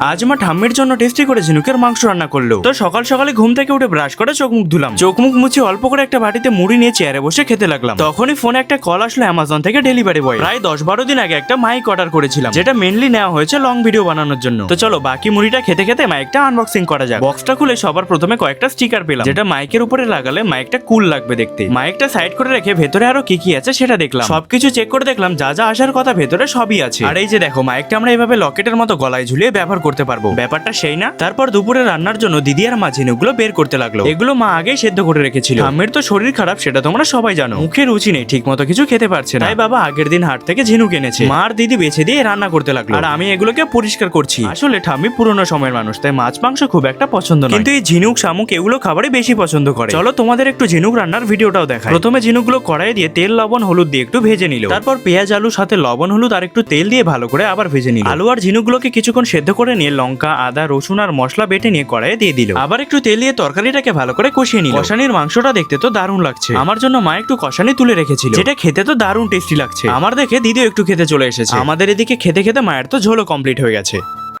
আজ মা ঠাম্মির জন্য টেস্টি করে ঝিনুকের মাংস রান্না করল। তো সকাল সকালে ঘুম থেকে উঠে ব্রাশ করে চোখ মুখ ধুলাম। চোখ মুখ মুছে অল্প করে একটা বাটিতে মুড়ি নিয়ে চেয়ারে বসে খেতে লাগলাম। তখনই ফোনে একটা কল আসলো অ্যামাজন থেকে ডেলিভারি বয়। প্রায় দশ বারো দিন আগে একটা মাইক অর্ডার করেছিলাম, যেটা মেনলি নেওয়া হয়েছে লং ভিডিও বানানোর জন্য। তো চলো, বাকি মুড়িটা খেতে খেতে মাইকটা আনবক্সিং করা যাক। বক্সটা খুলে সবার প্রথমে কয়েকটা স্টিকার পেলাম, যেটা মাইকের উপরে লাগালে মাইকটা কুল লাগবে দেখতে। মাইকটা সাইড করে রেখে ভেতরে আরও কি কি আছে সেটা দেখলাম। সবকিছু চেক করে দেখলাম, যা যা আসার কথা ভেতরে সবই আছে। আর এই যে দেখো, মাইকটা আমরা এভাবে লকেটের মতো গলায় ঝুলিয়ে ব্যবহার করতে পারব। ব্যাপারটা সেই না? তারপর দুপুরে রান্নার জন্য দিদি আর মা ঝিনুকগুলো বের করতে লাগল। এগুলো মা আগেই সেদ্ধ করে রেখেছিল। আমের তো শরীর খারাপ সেটা তোমরা সবাই জানো। মুখে রুচি নেই ঠিক মতো কিছু খেতে পারছে না। তাই বাবা আগের দিন হাট থেকে ঝিনুক এনেছে। মা আর দিদি বেছে দিয়ে রান্না করতে লাগল। আর আমি এগুলোকে পরিষ্কার করছি। আসলে ঠাম্মি পুরোনো সময়ের মানুষ তাই মাছ মাংস খুব একটা পছন্দ নয়। কিন্তু এই ঝিনুক শামুক এগুলো খাবারই বেশি পছন্দ করে। চলো তোমাদের একটু ঝিনুক রান্নার ভিডিওটাও দেখা প্রথমে ঝিনুকগুলো কড়াই দিয়ে তেল লবণ হলুদ দিয়ে একটু ভেজে নিল। তারপর পেঁয়াজ আলু সাথে লবণ হলুদ আর একটু তেল দিয়ে ভালো করে আবার ভেজে নিল। আলু আর ঝিনুকগুলোকে কিছুক্ষণ সেদ্ধ করে নিয়ে লঙ্কা, আদা, রসুন আর মশলা বেটে নিয়ে কড়াইয়ে দিয়ে দিল। আবার একটু তেল দিয়ে তরকারিটাকে ভালো করে কষিয়ে নিল। কষানির মাংসটা দেখতে তো দারুণ লাগছে। আমার জন্য মা একটু কষানি তুলে রেখেছিল। যেটা খেতে তো দারুণ টেস্টি লাগছে। আমার দেখে দিদিও একটু খেতে চলে এসেছে। আমাদের এদিকে খেতে খেতে মায়ের তো ঝোলও কমপ্লিট হয়ে গেছে।